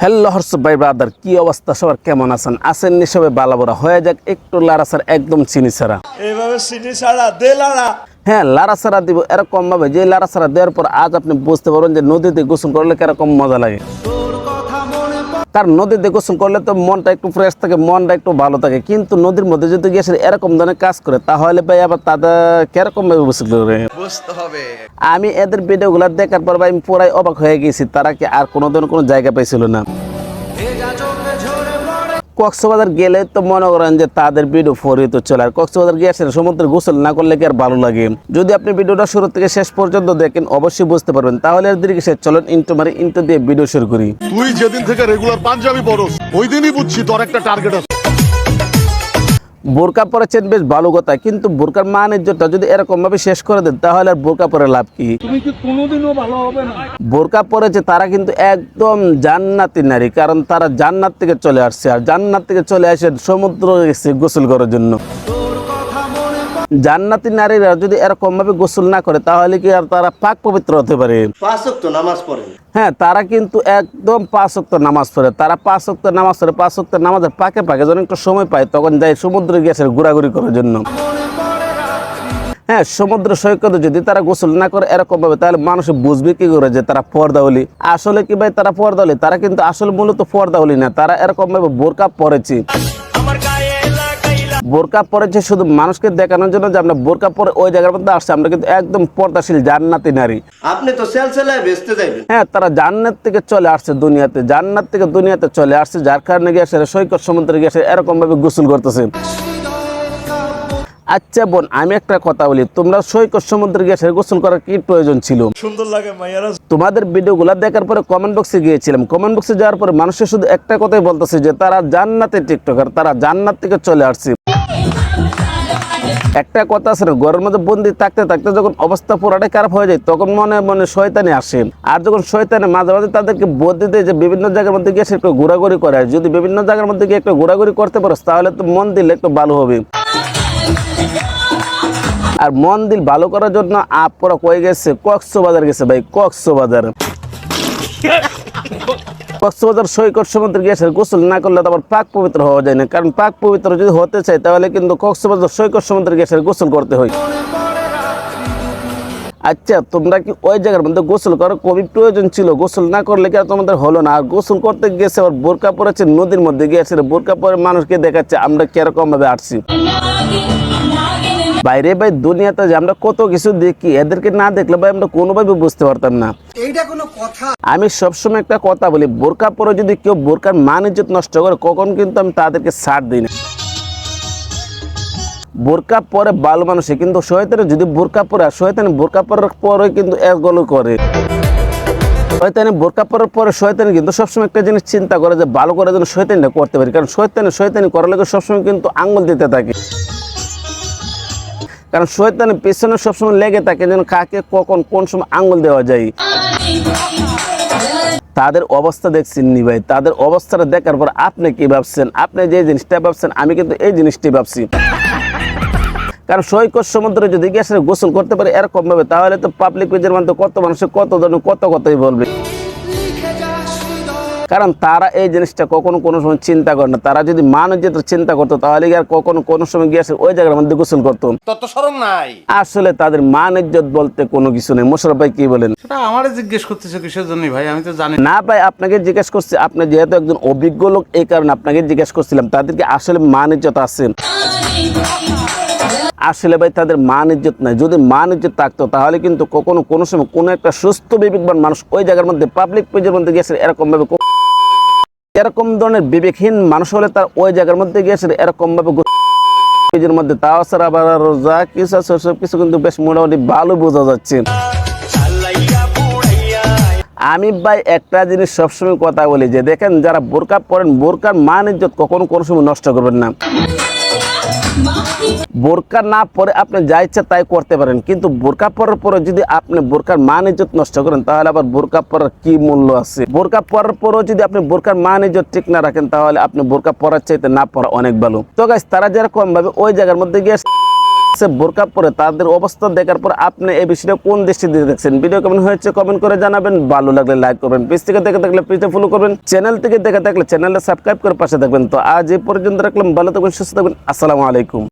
Hello Harsh ভাই brother কি অবস্থা? সবার কেমন আছেন? আছেন নি সবাই বালাবোরা হয়ে যাক একটু লারাসার একদম চিনি ছাড়া। এইভাবে চিনি ছাড়া দে লারা হ্যাঁ লারা সারা দিব। এরকম ভাবে যে লারা সারা দেওয়ার পর আজ আপনি বুঝতে পারবেন যে নদীতে গোসল করলে কীরকম মজা লাগে। কারণ নদীতে গোসল করলে তো মনটা একটু ফ্রেশ থাকে মনটা একটু ভালো থাকে। কিন্তু নদীর মধ্যে যদি গিয়ে এরকম ধরনের কাজ করে তাহলে ভাই আবার তাদের কেরকম ভাবে গোসল করে বুঝতে হবে। আমি এদের ভিডিওগুলো দেখার পর ভাই আমি পুরাই অবাক হয়ে গেছি তারা কি আর কোনোদিন ধরনের কোনো জায়গা পাইছিল না। কক্সবাজার গেলে তো মনে করেন যে তাদের ভিডিও ফরিয়ে তো চলে, আর কক্সবাজার গিয়ে আসেন সমুদ্রে গোসল না করলে কি আর ভালো লাগে? যদি আপনি ভিডিওটা শুরু থেকে শেষ পর্যন্ত দেখেন, অবশ্যই বুঝতে পারবেন। তাহলে আর দিকে চলেন ইন্টু মারি, ইন্টু দিয়ে ভিডিও শুরু করি। তুই যেদিন থেকে রেগুলার পাঞ্জাবি পরস ওই দিনই বুঝছি তোর একটা টার্গেট আছে। বোরকা পরেছেন বেশ ভালো কথা কিন্তু বোরকার মানের ইজ্জতটা যদি এরকম ভাবে শেষ করে দেন তাহলে আর বোরকা পরে লাভ কি? কি কোনোদিনও ভালো হবে না? বোরকা পরেছে তারা কিন্তু একদম জান্নাতি নারী কারণ তারা জান্নাত থেকে চলে আসছে আর জান্নাত থেকে চলে আসে সমুদ্র গোসল করার জন্য। জান্নাতি নারীরা যদি এরকম ভাবে গোসল না করে তাহলে কি আর তারা পাক পবিত্র হতে পারে? নামাজ পড়েন হ্যাঁ তারা কিন্তু একদম পাঁচ অক্ত নামাজ পড়ে। তারা পাঁচ অক্ত নামাজ পড়ে পাঁচ অক্ত নামাজের পাকে পাকে যখন একটু সময় পায় তখন যায় সমুদ্রে গেছে ঘোরাঘুরি করার জন্য। হ্যাঁ সমুদ্র সৈকতে যদি তারা গোসল না করে এরকম ভাবে তাহলে মানুষ বুঝবে কি করে যে তারা পর্দাওলি আসলে কি ভাই তারা পর্দাওলি তারা কিন্তু আসলে মূলত পর্দাওলি না তারা এরকম ভাবে বোরকা পরেছে। বোরকা পরেছে শুধু মানুষকে দেখানোর জন্য যে আমরা বোরকা পরে ওই জায়গার মধ্যে আসছে আমরা কিন্তু একদম পর্দাশীল জান্নাতি নারী। আপনি তো সেলসেলায় বেচতে যাইবেন। হ্যাঁ তারা জান্নাত থেকে চলে আসছে দুনিয়াতে জান্নাত থেকে দুনিয়াতে চলে আসছে যার কারণে গিয়ে আসে সৈকত সমুদ্রে গিয়ে আসে এরকম ভাবে গোসল করতেছে। আচ্ছা বোন আমি একটা কথা বলি। তোমরা সৈকত সমুদ্রে গিয়ে গোসল করার কি প্রয়োজন ছিল? সুন্দর লাগে মাইয়ারা। তোমাদের ভিডিওগুলো দেখার পরে কমেন্ট বক্সে গিয়েছিলাম। কমেন্ট বক্সে যাওয়ার পরে মানুষের শুধু একটা কথাই বলতেছে যে তারা জান্নাতের টিকটকার তারা জান্নাত থেকে চলে আসছে। একটা কথা আছে না ঘরের মধ্যে বন্দি থাকতে থাকতে যখন অবস্থা পুরাটাই খারাপ হয়ে যায় তখন মনে মনে শয়তানি আসে। আর যখন শয়তানে মাঝে মাঝে তাদেরকে বুদ্ধি দেয় যে বিভিন্ন জায়গার মধ্যে গিয়ে সে একটু ঘোরাঘুরি করে যদি বিভিন্ন জায়গার মধ্যে গিয়ে একটু ঘোরাঘুরি করতে পারো তাহলে তো মন দিলে একটু ভালো হবে। আর মন দিল ভালো করার জন্য আপনারা কয়ে গেছে, কক্সবাজার গেছে ভাই, কক্সবাজার। কক্সবাজার সৈকত সমুদ্রে গিয়েছে গোসল না করলে তো আবার পাক পবিত্র হওয়া যায় না। কারণ পাক পবিত্র যদি হতে চাই তাহলে কিন্তু কক্সবাজার সৈকত সমুদ্রে গিয়েছে গোসল করতে হয়। আচ্ছা তোমরা কি ওই জায়গার মধ্যে গোসল করো? কবি প্রয়োজন ছিল গোসল না করলে কি আর তোমাদের হলো না? আর গোসল করতে গেছে আবার বোরকা পরেছে নদীর মধ্যে গিয়েছে বোরকা পরে মানুষকে দেখাচ্ছে আমরা কীরকম ভাবে আসছি? বাইরে ভাই দুনিয়াতে যে আমরা কত কিছু দেখি এদেরকে না দেখলে ভাই আমরা কোনোভাবে বুঝতে পারতাম না। আমি সবসময় একটা কথা বলি বোরকা পরে যদি কেউ বোরকার মান ইজ্জত নষ্ট করে কখন কিন্তু আমি তাদেরকে ছাড় দিই না। বোরকা পরে ভালো মানুষে, কিন্তু শয়তানে যদি বোরকা পরে, আর শয়তানে বোরকা পরার পরে কিন্তু এক এগুলো করে। শয়তানি বোরকা পরার পরে শয়তানি কিন্তু সবসময় একটা জিনিস চিন্তা করে যে ভালো করার জন্য শয়তানিটা করতে পারি, কারণ শয়তানি শয়তানি করার লাগে সবসময় কিন্তু আঙ্গুল দিতে থাকে। কারণ শয়তানের পেছনে সবসময় লেগে থাকে যেন কাকে কখন কোন সময় আঙ্গুল দেওয়া যায়। তাদের অবস্থা দেখছেন নি ভাই, তাদের অবস্থাটা দেখার পর আপনি কি ভাবছেন? আপনি যে জিনিসটা ভাবছেন, আমি কিন্তু এই জিনিসটি ভাবছি। কারণ সৈকত সমুদ্রে যদি গ্যাসের গোসল করতে পারে এরকম ভাবে তাহলে তো পাবলিক পেজের মধ্যে কত মানুষের কত ধরনের কত কথাই বলবে। কারণ তারা এই জিনিসটা কখনো কোনো সময় চিন্তা করে না। তারা যদি মানুষ যেটা চিন্তা করতো তাহলে আর কখনো কোনো সময় গিয়ে ওই জায়গার মধ্যে গোসল করতো? তত সরম নাই। আসলে তাদের মান ইজ্জত বলতে কোনো কিছু নেই। মোশারফ ভাই কি বলেন? সেটা আমারে জিজ্ঞেস করতেছে কিসের জন্য ভাই আমি তো জানি না। ভাই আপনাকে জিজ্ঞেস করছি আপনি যেহেতু একজন অভিজ্ঞ লোক এই কারণে আপনাকে জিজ্ঞেস করছিলাম তাদেরকে আসলে মান ইজ্জত আছে? আসলে ভাই তাদের মান ইজ্জত নাই। যদি মান ইজ্জত থাকতো তাহলে কিন্তু কখনো কোনো সময় কোনো একটা সুস্থ বিবেকবান মানুষ ওই জায়গার মধ্যে পাবলিক পেজের মধ্যে গিয়েছে এরকম ভাবে কো- এরকম ধরনের বিবেকহীন মানুষ হলে তার ওই জায়গার মধ্যে গিয়েছে এরকম ভাবে গো- মধ্যে। তাও আবার যা কিছু আছে সব কিছু কিন্তু বেশ মোটামুটি ভালো বোঝা যাচ্ছে। আমি ভাই একটা জিনিস সবসময় কথা বলি যে, দেখেন যারা বোরকা পরেন, বোরকার মান ইজ্জত কখনো কোনো সময় নষ্ট করবেন না। বোরকা না পরে আপনি যা ইচ্ছা তাই করতে পারেন। কিন্তু বোরকা পরার পরে যদি আপনি বোরকার মান ইজ্জত নষ্ট করেন, তাহলে আবার বোরকা পরার কি মূল্য আছে? বোরকা পরার পরেও যদি আপনি বোরকার মান ইজ্জত ঠিক না রাখেন, তাহলে আপনি বোরকা পরার চাইতে না পরা অনেক ভালো। তো গাছ তারা যেরকম ভাবে ওই জায়গার মধ্যে গিয়ে সে বোরকা পরে তাদের অবস্থা দেখার পর আপনি এই বিষয়টা কোন দৃষ্টি দিয়ে দেখছেন? ভিডিও কেমন হয়েছে কমেন্ট করে জানাবেন। ভালো লাগলে লাইক করবেন। পেজ থেকে দেখে থাকলে পেজটা ফলো করবেন। চ্যানেল থেকে দেখে থাকলে চ্যানেলটা সাবস্ক্রাইব করে পাশে থাকবেন। তো আজ এই পর্যন্ত রাখলাম। ভালো থাকবেন, সুস্থ থাকবেন। আসসালামু আলাইকুম।